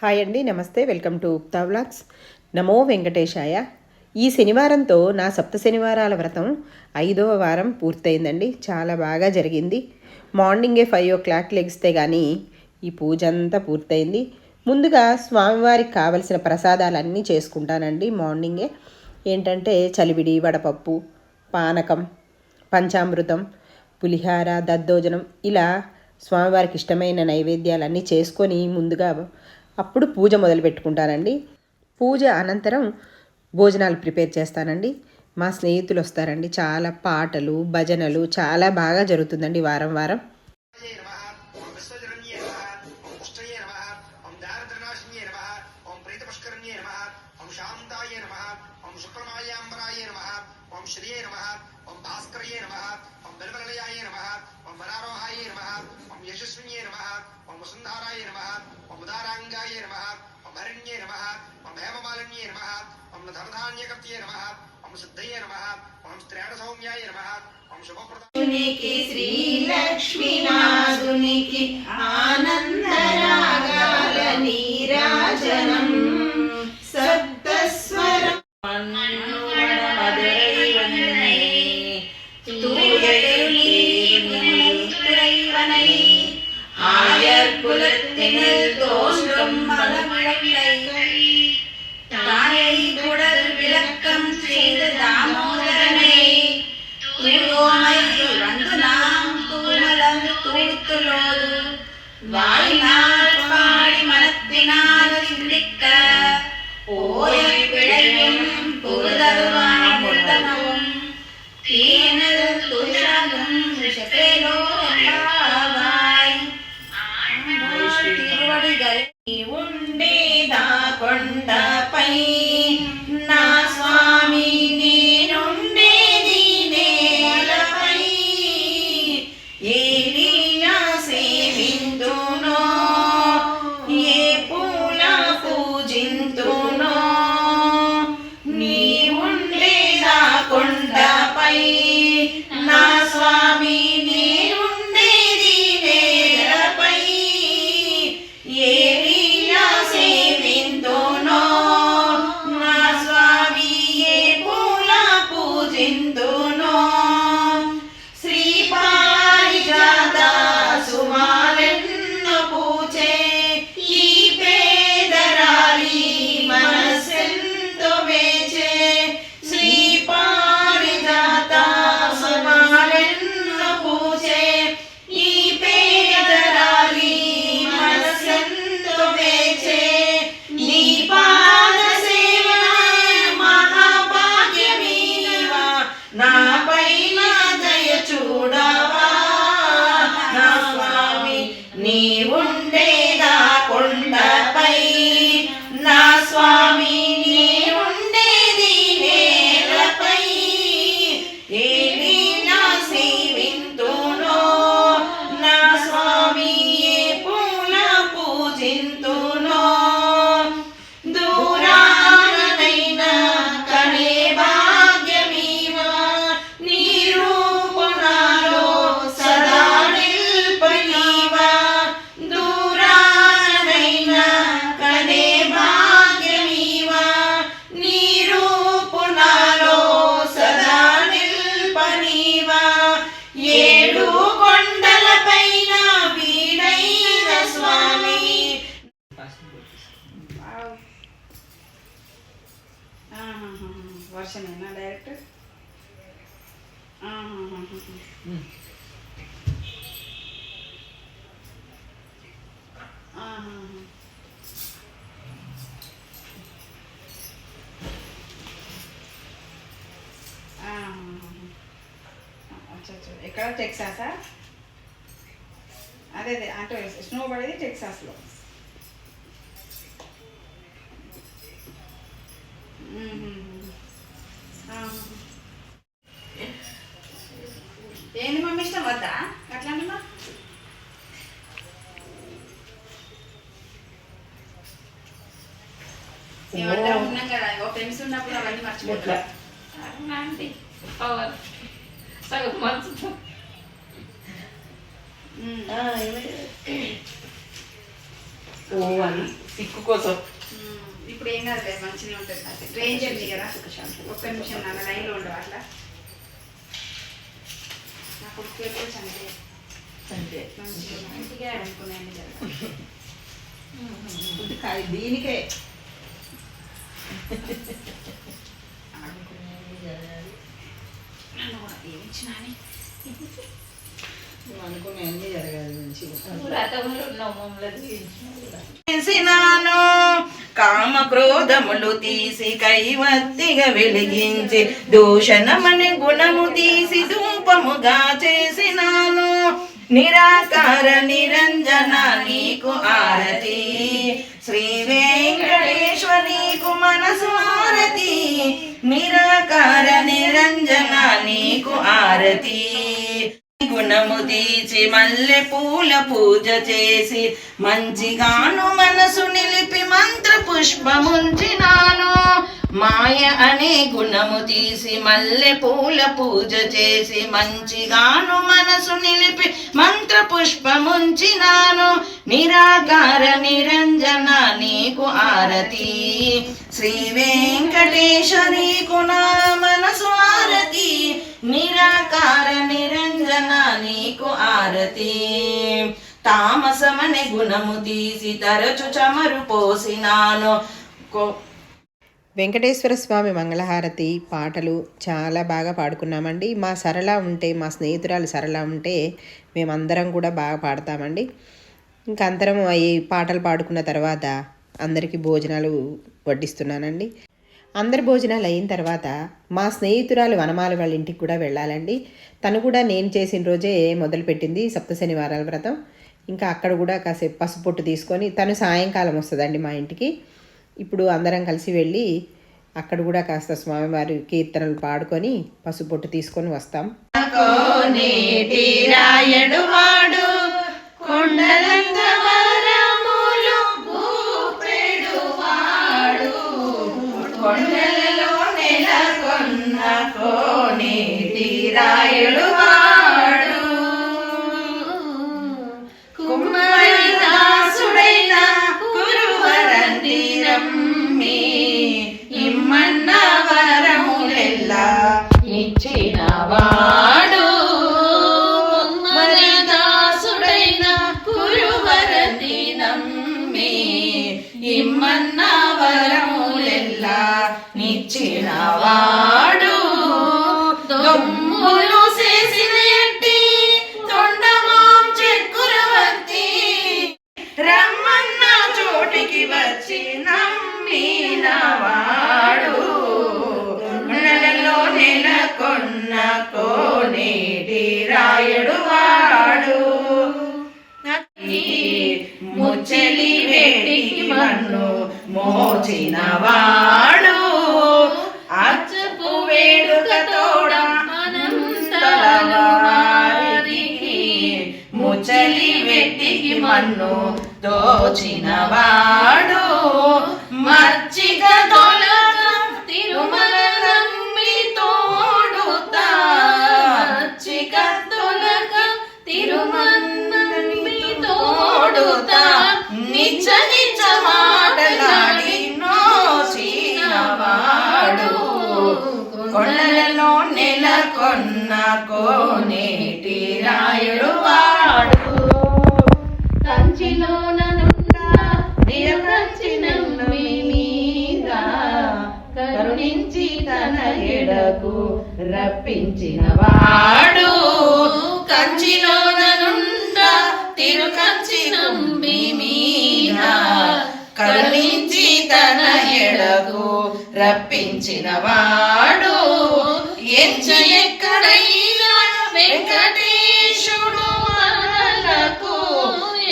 Hi అండి నమస్తే welcome to ఉక్తా vlogs. నమో వెంకటేశాయ. ఈ శనివారంతో నా సప్త శనివారాల వ్రతం ఐదవ వారం పూర్తయిందండి. చాలా బాగా జరిగింది. మార్నింగే ఫైవ్ ఓ క్లాక్ లెగిస్తే కానీ ఈ పూజ అంతా పూర్తయింది. ముందుగా స్వామివారికి కావలసిన ప్రసాదాలన్నీ చేసుకుంటానండి మార్నింగే. ఏంటంటే చలివిడి వడపప్పు పానకం పంచామృతం పులిహార దద్దోజనం ఇలా స్వామివారికి ఇష్టమైన నైవేద్యాలన్నీ చేసుకొని ముందుగా అప్పుడు పూజ మొదలు పెట్టుకుంటానండి పూజ అనంతరం భోజనాలు ప్రిపేర్ చేస్తానండి. మా స్నేహితులు వస్తారండి. చాలా పాటలు భజనలు చాలా బాగా జరుగుతుందండి వారం వారం. నమ. ఓం వసుంధారాయ నమ. ఉదారాంగాయ నమ భరణ్యే నమ భైమమాలిన్యే నమ ఓం ధనధాన్యకర్త్యే నమ ఓం సిద్ధయే నమ ఓం స్త్రేణ సౌమ్యాయ నమ ఓం శుభప్రదానికి శ్రీలక్ష్మీనాథునికి ఆనందరాగ వర్షమేనా డైరెక్ట్? ఎక్కడ? టెక్సాసా? అదే అదే అంటే స్నో పడేది టెక్సాస్లో. ఏంది మమ్మీ ఇష్టం వద్దా? అట్లా అంటున్నా మేమందరం ఉన్నాం కదా ఓ ఫ్రెండ్స్ ఉన్నప్పుడు అవన్నీ మర్చిపోతాం. ఆంటీ పవర్ సగం? ఓ సిక్కు కోసం. ఇప్పుడు ఏం కాదు మంచిగా ఉంటుంది రేంజ్ ఉంది కదా. ఒక్క నిమిషం నాన్న లైన్లో ఉండవు అట్లా? నా కొడుకు ఎప్పుడు చనిపోయి అంతే మంచిగా మంచిగా అనుకున్నాను దీనికే. నన్ను కూడా దీవించినా అని నువ్వు అనుకునేవన్నీ జరగాలి మంచిగా. రథంలో ఉన్నాం మమ్మల్ని దీవించిన కూడా. చేసినాను కామ క్రోధములు తీసి కైవత్తిగా వెలిగించి దూషణమని గుణము తీసి ధూపముగా చేసినాను. నిరాకార నిరంజన నీకు ఆరతి శ్రీ వెంకటేశ్వరీకు మనసు ఆరతి నిరాకార నిరంజన నీకు ఆరతి. గుణము తీసి మల్లె పూల పూజ చేసి మంచిగాను మనసు నిలిపి మంత్ర పుష్పముంచినాను మాయ అనే గుణము తీసి మల్లె పూల పూజ చేసి మంచిగాను మనసు నిలిపి మంత్ర పుష్పముంచినాను నిరాకార నిరంజన నీకు ఆరతి. శ్రీ వెంకటేశ్వరీకు నా మనసు ఆరతి. నిరాకార నిరంజన నీకు ఆరతి. తామసమనే గుణము తీసి తరచు చమరు పోసినాను. వెంకటేశ్వర స్వామి మంగళహారతి పాటలు చాలా బాగా పాడుకున్నామండి. మా సరళ ఉంటే మా స్నేహితురాలు సరళ ఉంటే మేమందరం కూడా బాగా పాడతామండి. ఇంకా అందరం ఈ పాటలు పాడుకున్న తర్వాత అందరికీ భోజనాలు వడ్డిస్తున్నానండి. అందరి భోజనాలు అయిన తర్వాత మా స్నేహితురాలు వనమాల వాళ్ళ ఇంటికి కూడా వెళ్ళాలండి. తను కూడా నేను చేసిన రోజే మొదలుపెట్టింది సప్త శనివారాల వ్రతం. ఇంకా అక్కడ కూడా కాసేపు పసుపొట్టు తీసుకొని తను సాయంకాలం వస్తుందండి మా ఇంటికి. ఇప్పుడు అందరం కలిసి వెళ్ళి అక్కడ కూడా కాస్త స్వామివారి కీర్తనలు పాడుకొని పసుపొట్టు తీసుకొని వస్తాం. కోనేటి ఇమ్మన్న వరములెల్లా నిచ్చిన దొమ్ములు నన్ను మన్ను దోచిన వాడు మచ్చిక తొలగ తిరుమల నమ్మి తోడుతా. మచ్చిక తొలగ తిరుమల నమ్మి తోడుతా. నిజ నిజ కంచిలోనుండా నిరకంచిన మీద కరుణించి తన ఎడకు రప్పించిన వాడు. కంచిలోనుండా తిరుకంచిన మీద కరుణించి తన ఎడకు రప్పించిన వాడు. ఎంచ ఎక్కడైనా వెంకటేశుడు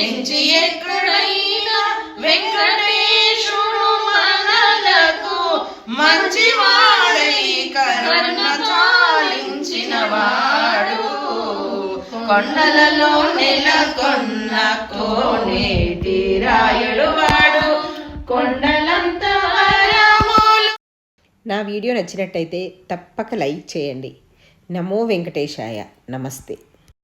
ఎంచి ఎక్కడైనా వెంకటేశుడు మనలకు మంచివాడై కరుణ చాలించిన వాడు. కొండలలో నెలకొన్న కోనేటి రాయుడు వాడు. కొండలంత నా వీడియో నచ్చినట్టయితే తప్పక లైక్ చేయండి. నమో వెంకటేశాయ. నమస్తే.